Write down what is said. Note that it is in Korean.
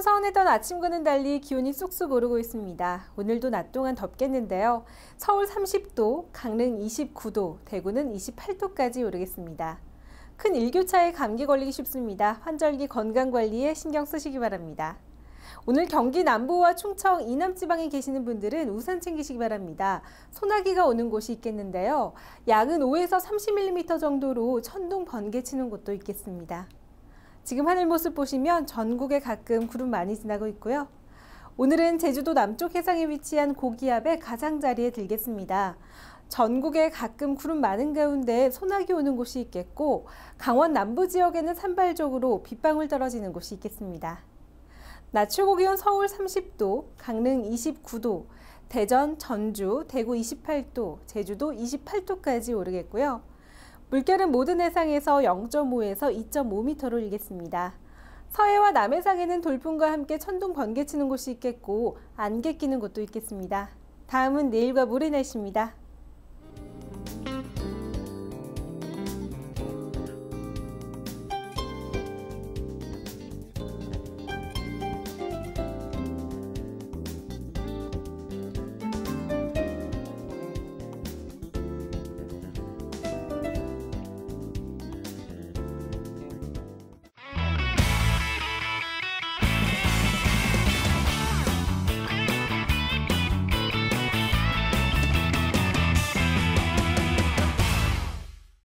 차분했던 아침과는 달리 기온이 쑥쑥 오르고 있습니다. 오늘도 낮 동안 덥겠는데요. 서울 30도, 강릉 29도, 대구는 28도까지 오르겠습니다. 큰 일교차에 감기 걸리기 쉽습니다. 환절기 건강관리에 신경 쓰시기 바랍니다. 오늘 경기 남부와 충청, 이남 지방에 계시는 분들은 우산 챙기시기 바랍니다. 소나기가 오는 곳이 있겠는데요. 양은 5에서 30mm 정도로 천둥 번개 치는 곳도 있겠습니다. 지금 하늘 모습 보시면 전국에 가끔 구름 많이 지나고 있고요. 오늘은 제주도 남쪽 해상에 위치한 고기압의 가장자리에 들겠습니다. 전국에 가끔 구름 많은 가운데 소나기 오는 곳이 있겠고 강원 남부 지역에는 산발적으로 빗방울 떨어지는 곳이 있겠습니다. 낮 최고 기온 서울 30도, 강릉 29도, 대전, 전주, 대구 28도, 제주도 28도까지 오르겠고요. 물결은 모든 해상에서 0.5에서 2.5m로 일겠습니다. 서해와 남해상에는 돌풍과 함께 천둥 번개 치는 곳이 있겠고 안개 끼는 곳도 있겠습니다. 다음은 내일과 모레 날씨입니다.